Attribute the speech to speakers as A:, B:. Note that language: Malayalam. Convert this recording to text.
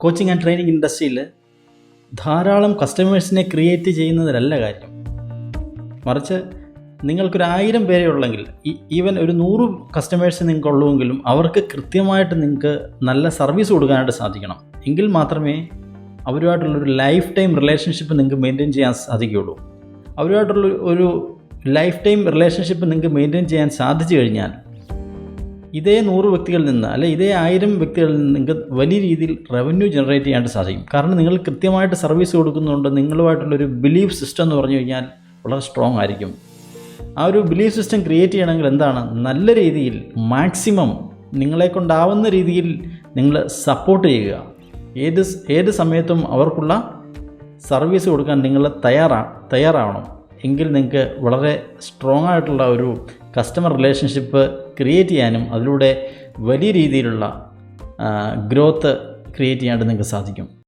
A: കോച്ചിങ് ആൻഡ് ട്രെയിനിങ് ഇൻഡസ്ട്രിയിൽ ധാരാളം കസ്റ്റമേഴ്സിനെ ക്രിയേറ്റ് ചെയ്യുന്നതിലല്ല കാര്യം. മറിച്ച് നിങ്ങൾക്കൊരു ആയിരം പേരെ ഉള്ളെങ്കിൽ ഈവൻ ഒരു നൂറ് കസ്റ്റമേഴ്സ് നിങ്ങൾക്ക് ഉള്ളുവെങ്കിലും അവർക്ക് കൃത്യമായിട്ട് നിങ്ങൾക്ക് നല്ല സർവീസ് കൊടുക്കാനായിട്ട് സാധിക്കണം. എങ്കിൽ മാത്രമേ അവരുമായിട്ടുള്ളൊരു ലൈഫ് ടൈം റിലേഷൻഷിപ്പ് നിങ്ങൾക്ക് മെയിന്റെയിൻ ചെയ്യാൻ സാധിക്കുകയുള്ളൂ. അവരുമായിട്ടുള്ള ഒരു ലൈഫ് ടൈം റിലേഷൻഷിപ്പ് നിങ്ങൾക്ക് മെയിന്റെയിൻ ചെയ്യാൻ സാധിച്ചു കഴിഞ്ഞാൽ ഇതേ നൂറ് വ്യക്തികളിൽ നിന്ന് അല്ലെ ഇതേ ആയിരം വ്യക്തികളിൽ നിന്ന് നിങ്ങൾക്ക് വലിയ രീതിയിൽ റവന്യൂ ജനറേറ്റ് ചെയ്യാനായിട്ട് സാധിക്കും. കാരണം നിങ്ങൾ കൃത്യമായിട്ട് സർവീസ് കൊടുക്കുന്നുണ്ട് നിങ്ങളുമായിട്ടുള്ളൊരു ബിലീഫ് സിസ്റ്റം എന്ന് പറഞ്ഞു കഴിഞ്ഞാൽ വളരെ സ്ട്രോങ് ആയിരിക്കും. ആ ഒരു ബിലീഫ് സിസ്റ്റം ക്രിയേറ്റ് ചെയ്യണമെങ്കിൽ എന്താണ്? നല്ല രീതിയിൽ മാക്സിമം നിങ്ങളെ കൊണ്ടാവുന്ന രീതിയിൽ നിങ്ങൾ സപ്പോർട്ട് ചെയ്യുക. ഏത് ഏത് സമയത്തും അവർക്കുള്ള സർവീസ് കൊടുക്കാൻ നിങ്ങൾ തയ്യാറാ തയ്യാറാവണം. എങ്കിൽ നിങ്ങൾക്ക് വളരെ സ്ട്രോങ് ആയിട്ടുള്ള ഒരു കസ്റ്റമർ റിലേഷൻഷിപ്പ് ക്രിയേറ്റ് ചെയ്യാനും അതിലൂടെ വലിയ രീതിയിലുള്ള ഗ്രോത്ത് ക്രിയേറ്റ് ചെയ്യാനായിട്ട് നിങ്ങൾക്ക് സാധിക്കും.